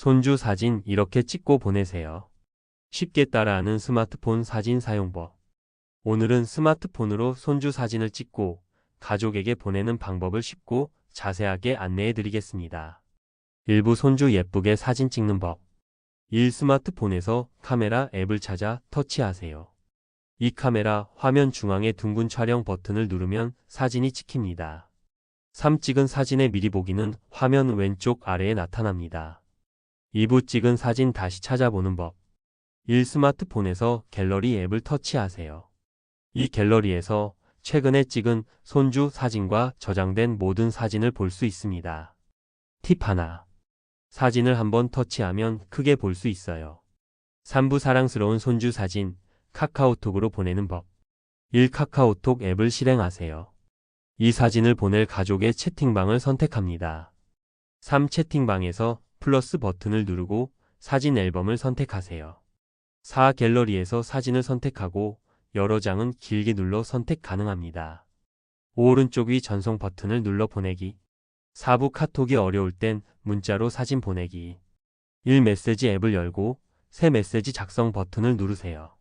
손주 사진 이렇게 찍고 보내세요. 쉽게 따라하는 스마트폰 사진 사용법. 오늘은 스마트폰으로 손주 사진을 찍고 가족에게 보내는 방법을 쉽고 자세하게 안내해 드리겠습니다. 일부 손주 예쁘게 사진 찍는 법. 1. 스마트폰에서 카메라 앱을 찾아 터치하세요. 이 카메라 화면 중앙의 둥근 촬영 버튼을 누르면 사진이 찍힙니다. 3. 찍은 사진의 미리 보기는 화면 왼쪽 아래에 나타납니다. 2부 찍은 사진 다시 찾아보는 법. 1. 스마트폰에서 갤러리 앱을 터치하세요. 이 갤러리에서 최근에 찍은 손주 사진과 저장된 모든 사진을 볼 수 있습니다. 팁 하나. 사진을 한번 터치하면 크게 볼 수 있어요. 3부 사랑스러운 손주 사진 카카오톡으로 보내는 법. 1. 카카오톡 앱을 실행하세요. 이 사진을 보낼 가족의 채팅방을 선택합니다. 3. 채팅방에서 플러스 버튼을 누르고 사진 앨범을 선택하세요. 4. 갤러리에서 사진을 선택하고 여러 장은 길게 눌러 선택 가능합니다. 오른쪽 위 전송 버튼을 눌러 보내기. 4부 카톡이 어려울 땐 문자로 사진 보내기. 1 메시지 앱을 열고 새 메시지 작성 버튼을 누르세요.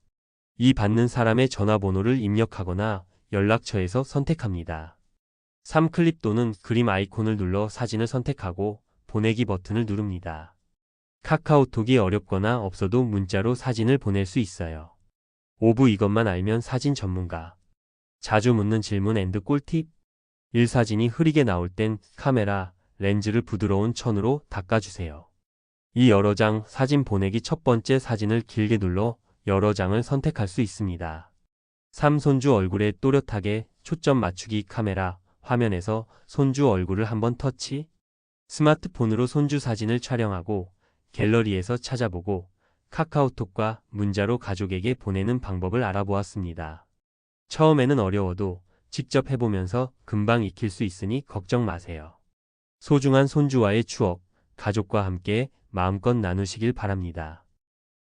이 받는 사람의 전화번호를 입력하거나 연락처에서 선택합니다. 3 클립 또는 그림 아이콘을 눌러 사진을 선택하고 보내기 버튼을 누릅니다. 카카오톡이 어렵거나 없어도 문자로 사진을 보낼 수 있어요. 5부 이것만 알면 사진 전문가. 자주 묻는 질문 앤드 꿀팁. 1. 사진이 흐리게 나올 땐 카메라, 렌즈를 부드러운 천으로 닦아주세요. 이 여러 장 사진 보내기 첫 번째 사진을 길게 눌러 여러 장을 선택할 수 있습니다. 3. 손주 얼굴에 또렷하게 초점 맞추기 카메라, 화면에서 손주 얼굴을 한번 터치. 스마트폰으로 손주 사진을 촬영하고 갤러리에서 찾아보고 카카오톡과 문자로 가족에게 보내는 방법을 알아보았습니다. 처음에는 어려워도 직접 해보면서 금방 익힐 수 있으니 걱정 마세요. 소중한 손주와의 추억, 가족과 함께 마음껏 나누시길 바랍니다.